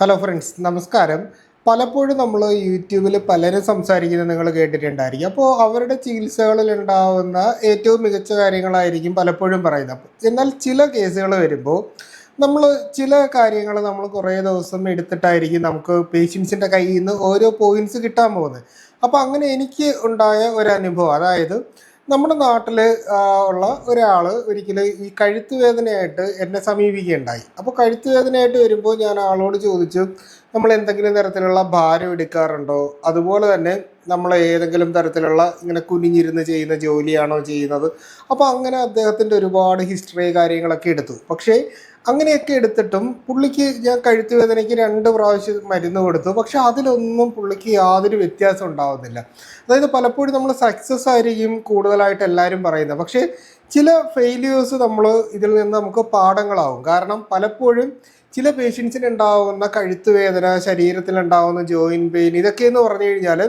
Hello friends നമസ്കാരം. പലപ്പോഴും നമ്മൾ യൂട്യൂബിൽ പലരും സംസാരിക്കുന്നത് നിങ്ങൾ കേട്ടിട്ടുണ്ടായിരിക്കും. അപ്പോൾ അവരുടെ ചികിത്സകളിൽ ഉണ്ടാവുന്ന ഏറ്റവും മികച്ച കാര്യങ്ങളായിരിക്കും പലപ്പോഴും പറയുന്നത്. എന്നാൽ ചില കേസുകൾ വരുമ്പോൾ നമ്മൾ ചില കാര്യങ്ങൾ നമ്മൾ കുറേ ദിവസം എടുത്തിട്ടായിരിക്കും നമുക്ക് പേഷ്യൻസിന്റെ കയ്യിൽ നിന്ന് ഓരോ പോയിന്റ്സ് കിട്ടാൻ പോകുന്നത്. അപ്പോൾ അങ്ങനെ എനിക്ക് ഉണ്ടായ ഒരു അനുഭവം അതായത് നമ്മുടെ നാട്ടിൽ ഉള്ള ഒരാൾ ഒരിക്കൽ ഈ കഴുത്ത് വേദനയായിട്ട് എന്നെ സമീപിക്കുകയുണ്ടായി. അപ്പോൾ കഴുത്ത് വേദനയായിട്ട് വരുമ്പോൾ ഞാൻ ആളോട് ചോദിച്ചു നമ്മൾ എന്തെങ്കിലും തരത്തിലുള്ള ഭാരം എടുക്കാറുണ്ടോ? അതുപോലെ തന്നെ നമ്മൾ ഏതെങ്കിലും തരത്തിലുള്ള ഇങ്ങനെ കുനിഞ്ഞിരുന്ന് ചെയ്യുന്ന ജോലിയാണോ ചെയ്യുന്നത്? അപ്പോൾ അങ്ങനെ അദ്ദേഹത്തിന്റെ ഒരുപാട് ഹിസ്റ്ററി കാര്യങ്ങളൊക്കെ എടുത്തു. പക്ഷേ അങ്ങനെയൊക്കെ എടുത്തിട്ടും പുള്ളിക്ക് ഞാൻ കഴുത്ത് വേദനയ്ക്ക് രണ്ട് പ്രാവശ്യം മരുന്ന് കൊടുത്തു. പക്ഷെ അതിലൊന്നും പുള്ളിക്ക് യാതൊരു വ്യത്യാസം ഉണ്ടാവുന്നില്ല. അതായത് പലപ്പോഴും നമ്മൾ സക്സസ് ആയിരിക്കും കൂടുതലായിട്ട് എല്ലാവരും പറയുന്നത്. പക്ഷേ ചില ഫെയിലിയേഴ്സ് നമ്മൾ ഇതിൽ നിന്ന് നമുക്ക് പാഠങ്ങളാവും. കാരണം പലപ്പോഴും ചില പേഷ്യൻസിന് ഉണ്ടാവുന്ന കഴുത്ത് വേദന ശരീരത്തിൽ ഉണ്ടാവുന്ന ജോയിൻ പെയിൻ ഇതൊക്കെ എന്ന് പറഞ്ഞു കഴിഞ്ഞാൽ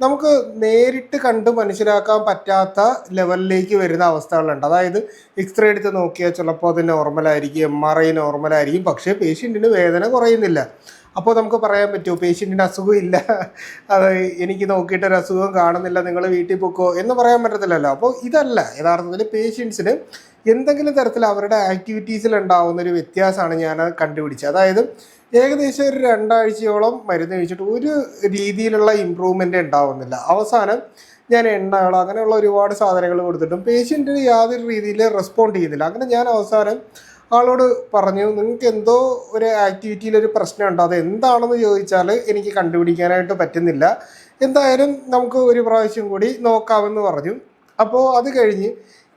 നമുക്ക് നേരിട്ട് കണ്ട് മനസ്സിലാക്കാൻ പറ്റാത്ത ലെവലിലേക്ക് വരുന്ന അവസ്ഥകളുണ്ട്. അതായത് എക്സ്റേ എടുത്ത് നോക്കിയാൽ ചിലപ്പോൾ അത് നോർമലായിരിക്കും എം ആർ ഐ നോർമലായിരിക്കും പക്ഷേ പേഷ്യന്റിന് വേദന കുറയുന്നില്ല. അപ്പോൾ നമുക്ക് പറയാൻ പറ്റുമോ പേഷ്യന്റിന് അസുഖം ഇല്ല അത് എനിക്ക് നോക്കിയിട്ട് ഒരു അസുഖം കാണുന്നില്ല നിങ്ങൾ വീട്ടിൽ പൊക്കോ എന്ന് പറയാൻ പറ്റത്തില്ലല്ലോ. അപ്പോൾ ഇതല്ല യഥാർത്ഥത്തിൽ പേഷ്യൻസിന് എന്തെങ്കിലും തരത്തിൽ അവരുടെ ആക്ടിവിറ്റീസിൽ ഉണ്ടാകുന്ന ഒരു വ്യത്യാസമാണ് ഞാൻ കണ്ടുപിടിച്ചത്. അതായത് ഏകദേശം ഒരു രണ്ടാഴ്ചയോളം മരുന്ന് കഴിച്ചിട്ട് ഒരു രീതിയിലുള്ള ഇമ്പ്രൂവ്മെന്റ് ഉണ്ടാവുന്നില്ല. അവസാനം ഞാൻ എണ്ണകൾ അങ്ങനെയുള്ള ഒരുപാട് സാധനങ്ങൾ കൊടുത്തിട്ടും പേഷ്യന്റിന് യാതൊരു രീതിയിൽ റെസ്പോണ്ട് ചെയ്യുന്നില്ല. അങ്ങനെ ഞാൻ അവസാനം ആളോട് പറഞ്ഞു നിങ്ങൾക്ക് എന്തോ ഒരു ആക്ടിവിറ്റിയിൽ ഒരു പ്രശ്നമുണ്ടോ. അത് എന്താണെന്ന് ചോദിച്ചാൽ എനിക്ക് കണ്ടുപിടിക്കാനായിട്ട് പറ്റുന്നില്ല. എന്തായാലും നമുക്ക് ഒരു പ്രാവശ്യം കൂടി നോക്കാമെന്ന് പറഞ്ഞു. അപ്പോൾ അത് കഴിഞ്ഞ്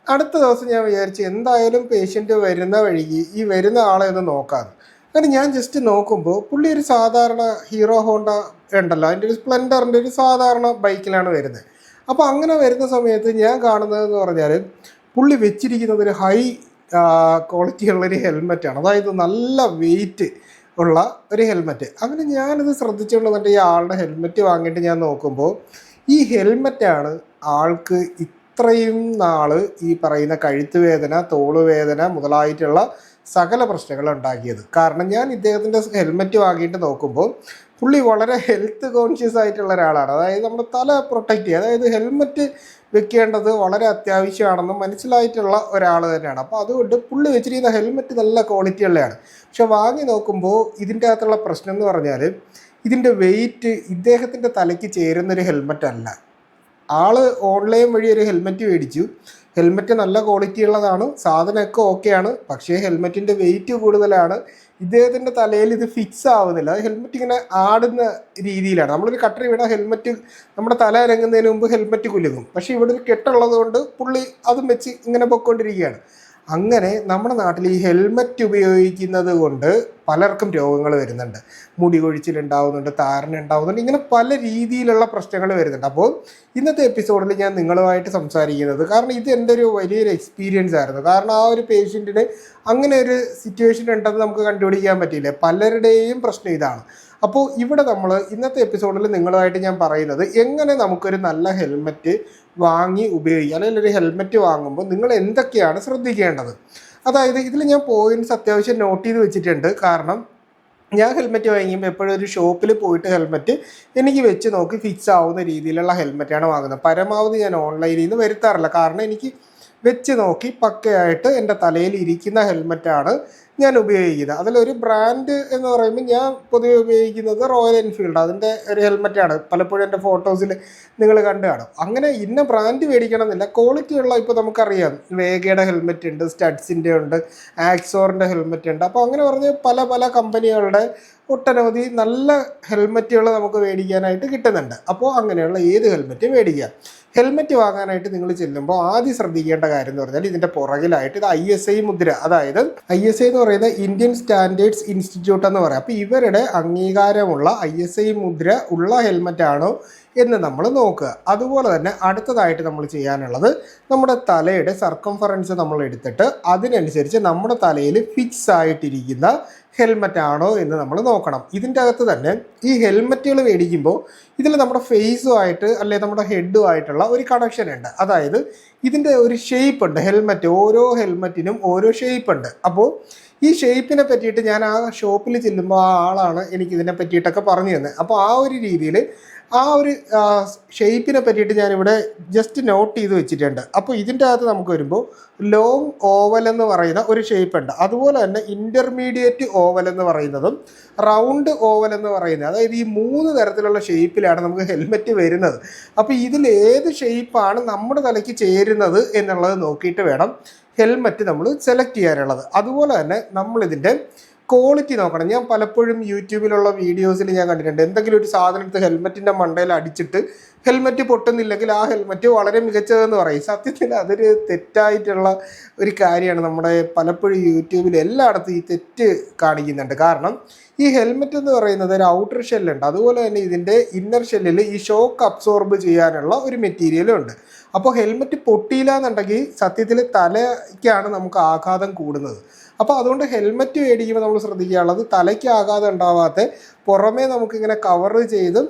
അടുത്ത ദിവസം ഞാൻ വിചാരിച്ചു എന്തായാലും പേഷ്യന്റ് വരുന്ന വഴിക്ക് ഈ വരുന്ന ആളെ ഒന്ന് നോക്കാമെന്ന് അങ്ങനെ ഞാൻ ജസ്റ്റ് നോക്കുമ്പോൾ പുള്ളി ഒരു സാധാരണ ഹീറോ ഹോണ്ട ഉണ്ടല്ലോ. അതിന്റെ ഒരു സ്പ്ലെൻഡറിന്റെ ഒരു സാധാരണ ബൈക്കിലാണ് വരുന്നത്. അപ്പോൾ അങ്ങനെ വരുന്ന സമയത്ത് ഞാൻ കാണുന്നതെന്ന് പറഞ്ഞാൽ പുള്ളി വെച്ചിരിക്കുന്നത് ഒരു ഹൈ ക്വാളിറ്റി ഉള്ളൊരു ഹെൽമെറ്റാണ് അതായത് നല്ല വെയിറ്റ് ഉള്ള ഒരു ഹെൽമെറ്റ് അങ്ങനെ ഞാനിത് ശ്രദ്ധിച്ചുകൊണ്ട് വന്നിട്ട് ഈ ആളുടെ ഹെൽമെറ്റ് വാങ്ങിയിട്ട് ഞാൻ നോക്കുമ്പോൾ ഈ ഹെൽമെറ്റാണ് ആൾക്ക് ഇത്രയും നാൾ ഈ പറയുന്ന കഴുത്ത് വേദന തോൾ വേദന മുതലായിട്ടുള്ള സകല പ്രശ്നങ്ങൾ ഉണ്ടാക്കിയത്. കാരണം ഞാൻ ഇദ്ദേഹത്തിന്റെ ഹെൽമെറ്റ് വാങ്ങിയിട്ട് നോക്കുമ്പോൾ പുള്ളി വളരെ ഹെൽത്ത് കോൺഷ്യസ് ആയിട്ടുള്ള ഒരാളാണ്. അതായത് നമ്മുടെ തല പ്രൊട്ടക്റ്റ് ചെയ്യുക അതായത് ഹെൽമെറ്റ് വെക്കേണ്ടത് വളരെ അത്യാവശ്യമാണെന്ന് മനസ്സിലായിട്ടുള്ള ഒരാൾ തന്നെയാണ്. അപ്പോൾ അതുകൊണ്ട് പുള്ളി വെച്ചിരിക്കുന്ന ഹെൽമെറ്റ് നല്ല ക്വാളിറ്റി ഉള്ളതാണ്. പക്ഷെ വാങ്ങി നോക്കുമ്പോൾ ഇതിന്റെ അകത്തുള്ള പ്രശ്നം എന്ന് പറഞ്ഞാൽ ഇതിന്റെ വെയിറ്റ് ഇദ്ദേഹത്തിന്റെ തലയ്ക്ക് ചേരുന്നൊരു ഹെൽമെറ്റ് അല്ല. ആൾ ഓൺലൈൻ വഴി ഒരു ഹെൽമെറ്റ് മേടിച്ചു. ഹെൽമെറ്റ് നല്ല ക്വാളിറ്റി ഉള്ളതാണ് സാധനമൊക്കെ ഓക്കെയാണ് പക്ഷേ ഹെൽമെറ്റിന്റെ വെയിറ്റ് കൂടുതലാണ്. ഇദ്ദേഹത്തിന്റെ തലയിൽ ഇത് ഫിക്സ് ആവുന്നില്ല. ഹെൽമെറ്റ് ഇങ്ങനെ ആടുന്ന രീതിയിലാണ്. നമ്മളൊരു കട്ടറി വീണ ഹെൽമെറ്റ് നമ്മുടെ തല ഇറങ്ങുന്നതിന് മുമ്പ് ഹെൽമെറ്റ് കുലുങ്ങും. പക്ഷേ ഇവിടെ ഒരു കെട്ടുള്ളത് കൊണ്ട് പുള്ളി അതും വെച്ച് ഇങ്ങനെ പൊയ്ക്കൊണ്ടിരിക്കുകയാണ്. അങ്ങനെ നമ്മുടെ നാട്ടിൽ ഈ ഹെൽമറ്റ് ഉപയോഗിക്കുന്നത് കൊണ്ട് പലർക്കും രോഗങ്ങൾ വരുന്നുണ്ട്. മുടി കൊഴിച്ചിലുണ്ടാവുന്നുണ്ട് താരൻ ഉണ്ടാവുന്നുണ്ട് ഇങ്ങനെ പല രീതിയിലുള്ള പ്രശ്നങ്ങൾ വരുന്നുണ്ട്. അപ്പോൾ ഇന്നത്തെ എപ്പിസോഡിൽ ഞാൻ നിങ്ങളുമായിട്ട് സംസാരിക്കുന്നത് കാരണം ഇത് എന്റെ ഒരു വലിയൊരു എക്സ്പീരിയൻസ് ആയിരുന്നു. കാരണം ആ ഒരു പേഷ്യന്റിന് അങ്ങനെ ഒരു സിറ്റുവേഷൻ ഉണ്ടെന്ന് നമുക്ക് കണ്ടുപിടിക്കാൻ പറ്റിയില്ല? പലരുടെയും പ്രശ്നം ഇതാണ്. അപ്പോൾ ഇവിടെ നമ്മൾ ഇന്നത്തെ എപ്പിസോഡിൽ നിങ്ങളുമായിട്ട് ഞാൻ പറയുന്നത് എങ്ങനെ നമുക്കൊരു നല്ല ഹെൽമെറ്റ് വാങ്ങി ഉപയോഗിക്കുക അല്ലെങ്കിൽ ഒരു ഹെൽമെറ്റ് വാങ്ങുമ്പോൾ നിങ്ങൾ എന്തൊക്കെയാണ് ശ്രദ്ധിക്കേണ്ടത്? അതായത് ഇതിൽ ഞാൻ പോയിന്റ്സ് അത്യാവശ്യം നോട്ട് ചെയ്ത് വെച്ചിട്ടുണ്ട്. കാരണം ഞാൻ ഹെൽമെറ്റ് വാങ്ങിയുമ്പോൾ എപ്പോഴും ഒരു ഷോപ്പിൽ പോയിട്ട് ഹെൽമെറ്റ് എനിക്ക് വെച്ച് നോക്കി ഫിക്സ് ആവുന്ന രീതിയിലുള്ള ഹെൽമെറ്റാണ് വാങ്ങുന്നത്. പരമാവധി ഞാൻ ഓൺലൈനിൽ നിന്ന് വരുത്താറില്ല. കാരണം എനിക്ക് വെച്ച് നോക്കി പക്കയായിട്ട് എന്റെ തലയിൽ ഇരിക്കുന്ന ഹെൽമെറ്റാണ് ഞാൻ ഉപയോഗിക്കുന്നത്. അതിലൊരു ബ്രാൻഡ് എന്ന് പറയുമ്പോൾ ഞാൻ പൊതുവെ ഉപയോഗിക്കുന്നത് റോയൽ എൻഫീൽഡ് അതിന്റെ ഒരു ഹെൽമെറ്റാണ് പലപ്പോഴും എന്റെ ഫോട്ടോസിൽ നിങ്ങൾ കണ്ടു കാണും. അങ്ങനെ ഇന്ന ബ്രാൻഡ് മേടിക്കണം എന്നില്ല ക്വാളിറ്റി ഉള്ള ഇപ്പോൾ നമുക്കറിയാം. വേഗയുടെ ഹെൽമെറ്റ് ഉണ്ട് സ്റ്റഡ്സിന്റെ ഉണ്ട് ആക്സോറിന്റെ ഹെൽമെറ്റ് ഉണ്ട്. അപ്പോൾ അങ്ങനെ പറഞ്ഞ് പല പല കമ്പനികളുടെ ഒട്ടനവധി നല്ല ഹെൽമെറ്റുകൾ നമുക്ക് മേടിക്കാനായിട്ട് കിട്ടുന്നുണ്ട്. അപ്പോൾ അങ്ങനെയുള്ള ഏത് ഹെൽമെറ്റ് മേടിക്കാം? ഹെൽമെറ്റ് വാങ്ങാനായിട്ട് നിങ്ങൾ ചെല്ലുമ്പോൾ ആദ്യം ശ്രദ്ധിക്കേണ്ട കാര്യം എന്ന് പറഞ്ഞാൽ ഇതിന്റെ പുറകിലായിട്ട് ഇത് ഐ എസ് ഐ മുദ്ര. അതായത് ഐ എസ് ഐ എന്ന് പറയുന്നത് ഇന്ത്യൻ സ്റ്റാൻഡേർഡ്സ് ഇൻസ്റ്റിറ്റ്യൂട്ട് എന്ന് പറയാം. അപ്പോൾ ഇവരുടെ അംഗീകാരമുള്ള ഐ എസ് ഐ മുദ്ര ഉള്ള ഹെൽമെറ്റ് ആണോ എന്ന് നമ്മൾ നോക്കുക. അതുപോലെ തന്നെ അടുത്തതായിട്ട് നമ്മൾ ചെയ്യാനുള്ളത് നമ്മുടെ തലയുടെ സർക്കംഫറൻസ് നമ്മൾ എടുത്തിട്ട് അതിനനുസരിച്ച് നമ്മുടെ തലയിൽ ഫിക്സ് ആയിട്ടിരിക്കുന്ന ഹെൽമറ്റ് ആണോ എന്ന് നമ്മൾ നോക്കണം. ഇതിന്റെ അകത്ത് തന്നെ ഈ ഹെൽമറ്റുകൾ മേടിക്കുമ്പോൾ ഇതിൽ നമ്മുടെ ഫേസുമായിട്ട് അല്ലെ നമ്മുടെ ഹെഡും ആയിട്ടുള്ള ഒരു കണക്ഷൻ ഉണ്ട്. അതായത് ഇതിന്റെ ഒരു ഷേപ്പ് ഉണ്ട്. ഹെൽമറ്റ് ഓരോ ഹെൽമറ്റിനും ഓരോ ഷേപ്പ് ഉണ്ട്. അപ്പോൾ ഈ ഷേപ്പിനെ പറ്റിയിട്ട് ഞാൻ ആ ഷോപ്പിൽ ചെല്ലുമ്പോൾ ആ ആളാണ് എനിക്ക് ഇതിനെ പറ്റിയിട്ടൊക്കെ പറഞ്ഞു തന്നത് അപ്പോൾ ആ ഒരു രീതിയിൽ ആ ഒരു ഷേപ്പിനെ പറ്റിയിട്ട് ഞാനിവിടെ ജസ്റ്റ് നോട്ട് ചെയ്ത് വെച്ചിട്ടുണ്ട്. അപ്പോൾ ഇതിന്റെ അകത്ത് നമുക്ക് വരുമ്പോൾ ലോങ് ഓവൽ എന്ന് പറയുന്ന ഒരു ഷേപ്പ് ഉണ്ട്. അതുപോലെ തന്നെ ഇന്റർമീഡിയറ്റ് ഓവൽ എന്ന് പറയുന്നതും റൗണ്ട് ഓവൽ എന്ന് പറയുന്നത് അതായത് ഈ മൂന്ന് തരത്തിലുള്ള ഷേപ്പിലാണ് നമുക്ക് ഹെൽമെറ്റ് വരുന്നത്. അപ്പോൾ ഇതിൽ ഏത് ഷേപ്പാണ് നമ്മുടെ തലയ്ക്ക് ചേരുന്നത് എന്നുള്ളത് നോക്കിയിട്ട് വേണം ഹെൽമറ്റ് നമ്മൾ സെലക്ട് ചെയ്യാനുള്ളത്. അതുപോലെ തന്നെ നമ്മളിതിന്റെ ക്വാളിറ്റി നോക്കണം. ഞാൻ പലപ്പോഴും യൂട്യൂബിലുള്ള വീഡിയോസിൽ ഞാൻ കണ്ടിട്ടുണ്ട്. എന്തെങ്കിലും ഒരു സാധനം എടുത്ത് ഹെൽമെറ്റിന്റെ മണ്ടയിൽ അടിച്ചിട്ട് ഹെൽമെറ്റ് പൊട്ടുന്നില്ലെങ്കിൽ ആ ഹെൽമെറ്റ് വളരെ മികച്ചതെന്ന് പറയും. സത്യത്തിൽ അതൊരു തെറ്റായിട്ടുള്ള ഒരു കാര്യമാണ്. നമ്മുടെ പലപ്പോഴും യൂട്യൂബിൽ എല്ലായിടത്തും ഈ തെറ്റ് കാണിക്കുന്നുണ്ട്. കാരണം ഈ ഹെൽമെറ്റ് എന്ന് പറയുന്നത് ഒരു ഔട്ടർ ഷെല്ലുണ്ട് അതുപോലെ തന്നെ ഇതിന്റെ ഇന്നർ ഷെല്ലിൽ ഈ ഷോക്ക് അബ്സോർബ് ചെയ്യാനുള്ള ഒരു മെറ്റീരിയലും ഉണ്ട്. അപ്പോൾ ഹെൽമെറ്റ് പൊട്ടിയില്ല എന്നുണ്ടെങ്കിൽ സത്യത്തിൽ തലയ്ക്കാണ് നമുക്ക് ആഘാതം കൂടുന്നത്. അപ്പോൾ അതുകൊണ്ട് ഹെൽമെറ്റ് മേടിക്കുമ്പോൾ നമ്മൾ ശ്രദ്ധിക്കാനുള്ളത് തലയ്ക്ക് ആഘാതം ഉണ്ടാവാത്ത പുറമേ നമുക്കിങ്ങനെ കവർ ചെയ്ത്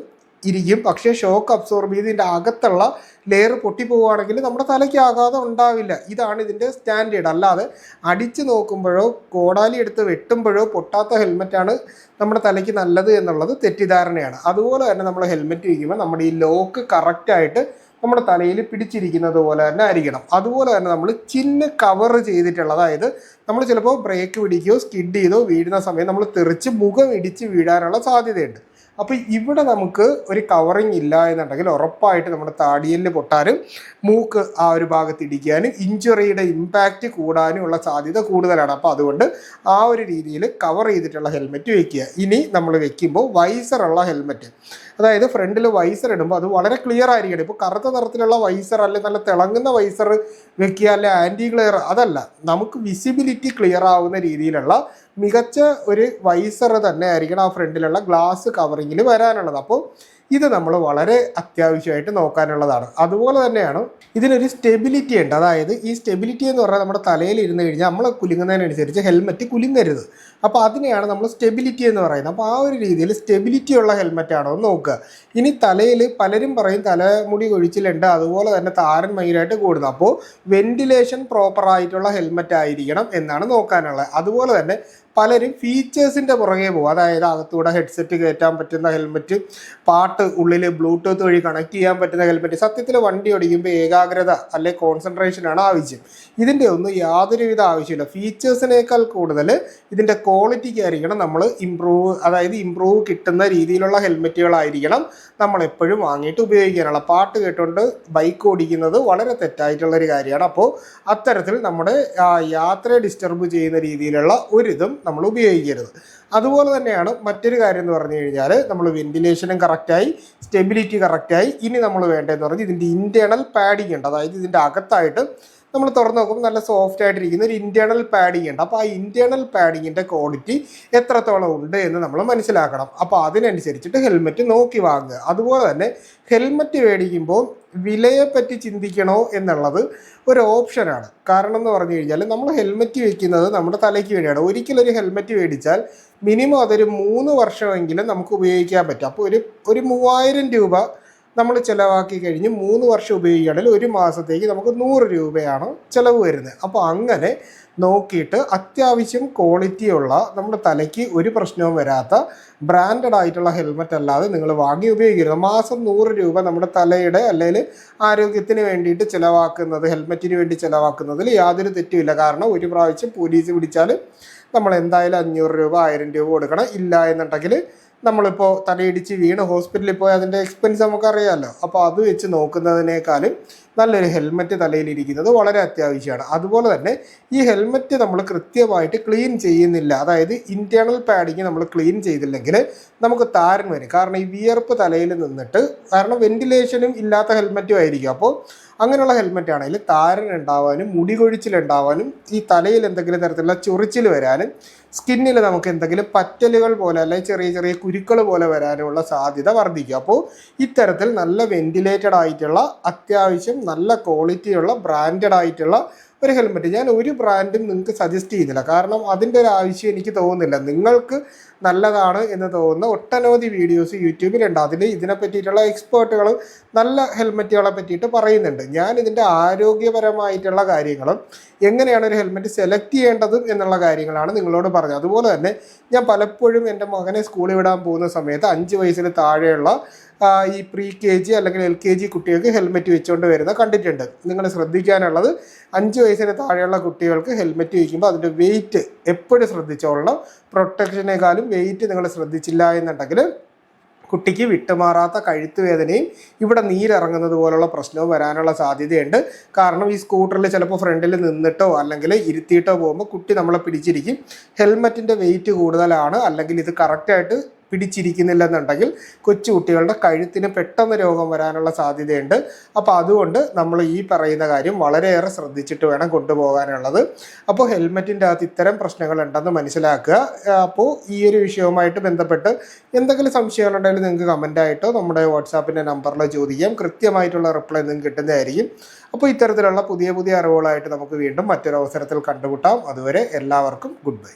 ഇരിക്കും. പക്ഷേ ഷോക്ക് അബ്സോർബ് ചെയ്ത് ഇതിന്റെ അകത്തുള്ള ലെയർ പൊട്ടിപ്പോവുകയാണെങ്കിൽ നമ്മുടെ തലയ്ക്ക് ആഘാതം ഉണ്ടാവില്ല. ഇതാണ് ഇതിന്റെ സ്റ്റാൻഡേർഡ് അല്ലാതെ അടിച്ച് നോക്കുമ്പോഴോ കോടാലി എടുത്ത് വെട്ടുമ്പോഴോ പൊട്ടാത്ത ഹെൽമെറ്റാണ് നമ്മുടെ തലയ്ക്ക് നല്ലത് എന്നുള്ളത് തെറ്റിദ്ധാരണയാണ്. അതുപോലെ തന്നെ നമ്മൾ ഹെൽമെറ്റ് വയ്ക്കുമ്പോൾ നമ്മുടെ ഈ ലോക്ക് കറക്റ്റായിട്ട് നമ്മുടെ തലയിൽ പിടിച്ചിരിക്കുന്നത് പോലെ തന്നെ ആയിരിക്കണം. അതുപോലെ തന്നെ നമ്മൾ ചിന്ന് കവർ ചെയ്തിട്ടുള്ള അതായത് നമ്മൾ ചിലപ്പോൾ ബ്രേക്ക് പിടിക്കുകയോ സ്കിഡ് ചെയ്തോ വീഴുന്ന സമയം നമ്മൾ തെറിച്ച് മുഖം ഇടിച്ച് വീഴാനുള്ള സാധ്യതയുണ്ട്. അപ്പോൾ ഇവിടെ നമുക്ക് ഒരു കവറിങ് ഇല്ല എന്നുണ്ടെങ്കിൽ ഉറപ്പായിട്ട് നമ്മുടെ താടിയലിൽ പൊട്ടാനും മൂക്ക് ആ ഒരു ഭാഗത്ത് ഇടിക്കാനും ഇഞ്ചുറിയുടെ ഇമ്പാക്റ്റ് കൂടാനും ഉള്ള സാധ്യത കൂടുതലാണ്. അപ്പോൾ അതുകൊണ്ട് ആ ഒരു രീതിയിൽ കവർ ചെയ്തിട്ടുള്ള ഹെൽമെറ്റ് വെക്കുക ഇനി നമ്മൾ വെക്കുമ്പോൾ വൈസറുള്ള ഹെൽമെറ്റ് അതായത് ഫ്രണ്ടിൽ വൈസർ ഇടുമ്പോൾ അത് വളരെ ക്ലിയർ ആയിരിക്കണം. ഇപ്പോൾ കറുത്ത നിറത്തിലുള്ള വൈസർ അല്ലെങ്കിൽ നല്ല തിളങ്ങുന്ന വൈസർ വെക്കുക അല്ലെ ആന്റി ക്ലിയർ അതല്ല. നമുക്ക് വിസിബിലിറ്റി ക്ലിയർ ആവുന്ന രീതിയിലുള്ള മികച്ച ഒരു വൈസർ തന്നെ ആയിരിക്കണം ആ ഫ്രണ്ടിലുള്ള ഗ്ലാസ് കവറിങ്ങിൽ വരാനുള്ളത്. അപ്പോൾ ഇത് നമ്മൾ വളരെ അത്യാവശ്യമായിട്ട് നോക്കാനുള്ളതാണ്. അതുപോലെ തന്നെയാണ് ഇതിനൊരു സ്റ്റെബിലിറ്റി ഉണ്ട്. അതായത് ഈ സ്റ്റെബിലിറ്റി എന്ന് പറഞ്ഞാൽ നമ്മുടെ തലയിൽ ഇരുന്ന് കഴിഞ്ഞാൽ നമ്മൾ കുലുങ്ങുന്നതിനനുസരിച്ച് ഹെൽമറ്റ് കുലുങ്ങരുത്. അപ്പോൾ അതിനെയാണ് നമ്മൾ സ്റ്റെബിലിറ്റി എന്ന് പറയുന്നത്. അപ്പോൾ ആ ഒരു രീതിയിൽ സ്റ്റെബിലിറ്റി ഉള്ള ഹെൽമെറ്റ് ആണോ എന്ന് നോക്കുക. ഇനി തലയിൽ പലരും പറയും തലമുടി കൊഴിച്ചിലുണ്ട് അതുപോലെ തന്നെ താരൻ ഭയങ്കരമായിട്ട് കൂടുന്നു. അപ്പോൾ വെന്റിലേഷൻ പ്രോപ്പറായിട്ടുള്ള ഹെൽമെറ്റ് ആയിരിക്കണം എന്നാണ് നോക്കാനുള്ളത്. അതുപോലെ തന്നെ പലരും ഫീച്ചേഴ്സിന്റെ പുറകെ പോകും. അതായത് അകത്തൂടെ ഹെഡ്സെറ്റ് കയറ്റാൻ പറ്റുന്ന ഹെൽമെറ്റ് പാട്ട് ഉള്ളിൽ ബ്ലൂടൂത്ത് വഴി കണക്ട് ചെയ്യാൻ പറ്റുന്ന ഹെൽമെറ്റ് സത്യത്തിൽ വണ്ടി ഓടിക്കുമ്പോൾ ഏകാഗ്രത അല്ലെങ്കിൽ കോൺസെൻട്രേഷൻ ആണ് ആവശ്യം ഇതിന്റെ ഒന്നും യാതൊരുവിധ ആവശ്യമില്ല. ഫീച്ചേഴ്സിനേക്കാൾ കൂടുതൽ ഇതിന്റെ ക്വാളിറ്റിക്ക് ആയിരിക്കണം നമ്മൾ ഇമ്പ്രൂവ് അതായത് ഇമ്പ്രൂവ് കിട്ടുന്ന രീതിയിലുള്ള ഹെൽമെറ്റുകളായിരിക്കണം നമ്മൾ എപ്പോഴും വാങ്ങിയിട്ട് ഉപയോഗിക്കാനുള്ള. പാട്ട് കേട്ടുകൊണ്ട് ബൈക്ക് ഓടിക്കുന്നത് വളരെ തെറ്റായിട്ടുള്ളൊരു കാര്യമാണ്. അപ്പോൾ അത്തരത്തിൽ നമ്മുടെ യാത്രയെ ഡിസ്റ്റർബ് ചെയ്യുന്ന രീതിയിലുള്ള ഒരിതും നമ്മൾ ഉപയോഗിക്കരുത്. അതുപോലെ തന്നെയാണ് മറ്റൊരു കാര്യം എന്ന് പറഞ്ഞു കഴിഞ്ഞാൽ നമ്മൾ വെന്റിലേഷനും കറക്റ്റായി സ്റ്റെബിലിറ്റി കറക്റ്റായി ഇനി നമ്മൾ വേണ്ടതെന്ന് പറഞ്ഞാൽ ഇതിന്റെ ഇന്റേണൽ പാഡിങ് ഉണ്ട്. അതായത് ഇതിന്റെ അകത്തായിട്ട് നമ്മൾ തുറന്ന് നോക്കുമ്പോൾ നല്ല സോഫ്റ്റ് ആയിട്ടിരിക്കുന്ന. ഒരു ഇന്റേണൽ പാഡിങ് ഉണ്ട്. അപ്പോൾ ആ ഇന്റേർണൽ പാഡിങ്ങിന്റെ ക്വാളിറ്റി എത്രത്തോളം ഉണ്ട് എന്ന് നമ്മൾ മനസ്സിലാക്കണം. അപ്പോൾ അതിനനുസരിച്ചിട്ട് ഹെൽമെറ്റ് നോക്കി വാങ്ങുക. അതുപോലെ തന്നെ ഹെൽമെറ്റ് മേടിക്കുമ്പോൾ വിലയെപ്പറ്റി ചിന്തിക്കണോ എന്നുള്ളത് ഒരു ഓപ്ഷനാണ് കാരണം എന്ന് പറഞ്ഞു കഴിഞ്ഞാൽ നമ്മൾ ഹെൽമെറ്റ് വെക്കുന്നത് നമ്മുടെ തലയ്ക്ക് വേണ്ടിയാണ്. ഒരിക്കലും ഒരു ഹെൽമെറ്റ് മേടിച്ചാൽ മിനിമം അതൊരു മൂന്ന് വർഷമെങ്കിലും നമുക്ക് ഉപയോഗിക്കാൻ പറ്റും. അപ്പോൾ ഒരു ഒരു മൂവായിരം രൂപ നമ്മൾ ചിലവാക്കി കഴിഞ്ഞ് മൂന്ന് വർഷം ഉപയോഗിക്കുകയാണെങ്കിൽ ഒരു മാസത്തേക്ക് നമുക്ക് നൂറ് രൂപയാണ് ചിലവ് വരുന്നത്. അപ്പോൾ അങ്ങനെ നോക്കിയിട്ട് അത്യാവശ്യം ക്വാളിറ്റിയുള്ള നമ്മുടെ തലയ്ക്ക് ഒരു പ്രശ്നവും വരാത്ത ബ്രാൻഡഡ് ആയിട്ടുള്ള ഹെൽമെറ്റ് അല്ലാതെ നിങ്ങൾ വാങ്ങി ഉപയോഗിക്കരുത്. മാസം നൂറ് രൂപ നമ്മുടെ തലയുടെ അല്ലെങ്കിൽ ആരോഗ്യത്തിന് വേണ്ടിയിട്ട് ചിലവാക്കുന്നത് ഹെൽമെറ്റിന് വേണ്ടി ചിലവാക്കുന്നതിൽ യാതൊരു തെറ്റുമില്ല കാരണം ഒരു പ്രാവശ്യം പോലീസ് പിടിച്ചാൽ നമ്മൾ എന്തായാലും അഞ്ഞൂറ് രൂപ ആയിരം രൂപ കൊടുക്കണം. ഇല്ല എന്നുണ്ടെങ്കിൽ നമ്മളിപ്പോൾ തലയിടിച്ച് വീണ് ഹോസ്പിറ്റലിൽ പോയി അതിന്റെ എക്സ്പെൻസ് നമുക്കറിയാമല്ലോ അപ്പോൾ അത് വെച്ച് നോക്കുന്നതിനേക്കാളും നല്ലൊരു ഹെൽമെറ്റ് തലയിലിരിക്കുന്നത് വളരെ അത്യാവശ്യമാണ്. അതുപോലെ തന്നെ ഈ ഹെൽമെറ്റ് നമ്മൾ കൃത്യമായിട്ട് ക്ലീൻ ചെയ്യുന്നില്ല. അതായത് ഇന്റേർണൽ പാഡിങ് നമ്മൾ ക്ലീൻ ചെയ്തില്ലെങ്കിൽ നമുക്ക് താരൻ വരും. കാരണം ഈ വിയർപ്പ് തലയിൽ നിന്നിട്ട് കാരണം വെന്റിലേഷനും ഇല്ലാത്ത ഹെൽമെറ്റും ആയിരിക്കും. അപ്പോൾ അങ്ങനെയുള്ള ഹെൽമെറ്റ് ആണെങ്കിൽ താരൻ ഉണ്ടാവാനും മുടി കൊഴിച്ചിലുണ്ടാവാനും ഈ തലയിൽ എന്തെങ്കിലും തരത്തിലുള്ള ചൊറിച്ചിൽ വരാനും സ്കിന്നിൽ നമുക്ക് എന്തെങ്കിലും പറ്റലുകൾ പോലെ അല്ലെങ്കിൽ ചെറിയ ചെറിയ കുരുക്കൾ പോലെ വരാനുള്ള സാധ്യത വർദ്ധിക്കും. അപ്പോൾ ഇത്തരത്തിൽ നല്ല വെന്റിലേറ്റഡ് ആയിട്ടുള്ള അത്യാവശ്യം നല്ല ക്വാളിറ്റിയുള്ള ബ്രാൻഡഡ് ആയിട്ടുള്ള ഒരു ഹെൽമെറ്റ് ഞാൻ ഒരു ബ്രാൻഡും നിങ്ങൾക്ക് സജസ്റ്റ് ചെയ്യുന്നില്ല. കാരണം അതിന്റെ ഒരു ആവശ്യം എനിക്ക് തോന്നുന്നില്ല. നിങ്ങൾക്ക് നല്ലതാണ് എന്ന് തോന്നുന്ന ഒട്ടനവധി വീഡിയോസ് യൂട്യൂബിലുണ്ട്. അതിൽ ഇതിനെ പറ്റിയിട്ടുള്ള എക്സ്പേർട്ടുകൾ നല്ല ഹെൽമെറ്റുകളെ പറ്റിയിട്ട് പറയുന്നുണ്ട്. ഞാൻ ഇതിന്റെ ആരോഗ്യപരമായിട്ടുള്ള കാര്യങ്ങളും എങ്ങനെയാണ് ഒരു ഹെൽമെറ്റ് സെലക്ട് ചെയ്യേണ്ടതും എന്നുള്ള കാര്യങ്ങളാണ് നിങ്ങളോട് പറഞ്ഞത്. അതുപോലെ തന്നെ ഞാൻ പലപ്പോഴും എന്റെ മകനെ സ്കൂളിൽ വിടാൻ പോകുന്ന സമയത്ത് അഞ്ച് വയസ്സിന് താഴെയുള്ള ഈ പ്രീ കെ ജി അല്ലെങ്കിൽ എൽ കെ ജി കുട്ടികൾക്ക് ഹെൽമെറ്റ് വെച്ചുകൊണ്ട് വരുന്ന കണ്ടിട്ടുണ്ട്. നിങ്ങൾ ശ്രദ്ധിക്കാനുള്ളത് അഞ്ച് വയസ്സിന് താഴെയുള്ള കുട്ടികൾക്ക് ഹെൽമെറ്റ് വയ്ക്കുമ്പോൾ അതിന്റെ വെയിറ്റ് എപ്പോഴും ശ്രദ്ധിച്ചോളണം. പ്രൊട്ടക്ഷനേക്കാളും വെയിറ്റ് നിങ്ങൾ ശ്രദ്ധിച്ചില്ല എന്നുണ്ടെങ്കിൽ കുട്ടിക്ക് വിട്ടുമാറാത്ത കഴുത്ത് വേദനയും ഇവിടെ നീരിറങ്ങുന്നത് പോലുള്ള പ്രശ്നവും വരാനുള്ള സാധ്യതയുണ്ട്. കാരണം ഈ സ്കൂട്ടറിൽ ചിലപ്പോൾ ഫ്രണ്ടിൽ നിന്നിട്ടോ അല്ലെങ്കിൽ ഇരുത്തിയിട്ടോ പോകുമ്പോൾ കുട്ടി നമ്മളെ പിടിച്ചിരിക്കും. ഹെൽമറ്റിന്റെ വെയിറ്റ് കൂടുതലാണ്. അല്ലെങ്കിൽ ഇത് കറക്റ്റായിട്ട് പിടിച്ചിരിക്കുന്നില്ലെന്നുണ്ടെങ്കിൽ കൊച്ചു കുട്ടികളുടെ കഴുത്തിന് പെട്ടെന്ന് രോഗം വരാനുള്ള സാധ്യതയുണ്ട്. അപ്പോൾ അതുകൊണ്ട് നമ്മൾ ഈ പറയുന്ന കാര്യം വളരെയേറെ ശ്രദ്ധിച്ചിട്ട് വേണം കൊണ്ടുപോകാനുള്ളത്. അപ്പോൾ ഹെൽമെറ്റിന്റെ അകത്ത് ഇത്തരം പ്രശ്നങ്ങൾ ഉണ്ടെന്ന് മനസ്സിലാക്കുക. അപ്പോൾ ഈ ഒരു വിഷയവുമായിട്ട് ബന്ധപ്പെട്ട് എന്തെങ്കിലും സംശയങ്ങളുണ്ടെങ്കിൽ നിങ്ങൾക്ക് കമന്റായിട്ടോ നമ്മുടെ വാട്സാപ്പിന്റെ നമ്പറിലോ ചോദിക്കാം. കൃത്യമായിട്ടുള്ള റിപ്ലൈ നിങ്ങൾക്ക് കിട്ടുന്നതായിരിക്കും. അപ്പോൾ ഇത്തരത്തിലുള്ള പുതിയ പുതിയ അറിവുകളായിട്ട് നമുക്ക് വീണ്ടും മറ്റൊരു അവസരത്തിൽ കണ്ടുമുട്ടാം. അതുവരെ എല്ലാവർക്കും ഗുഡ് ബൈ.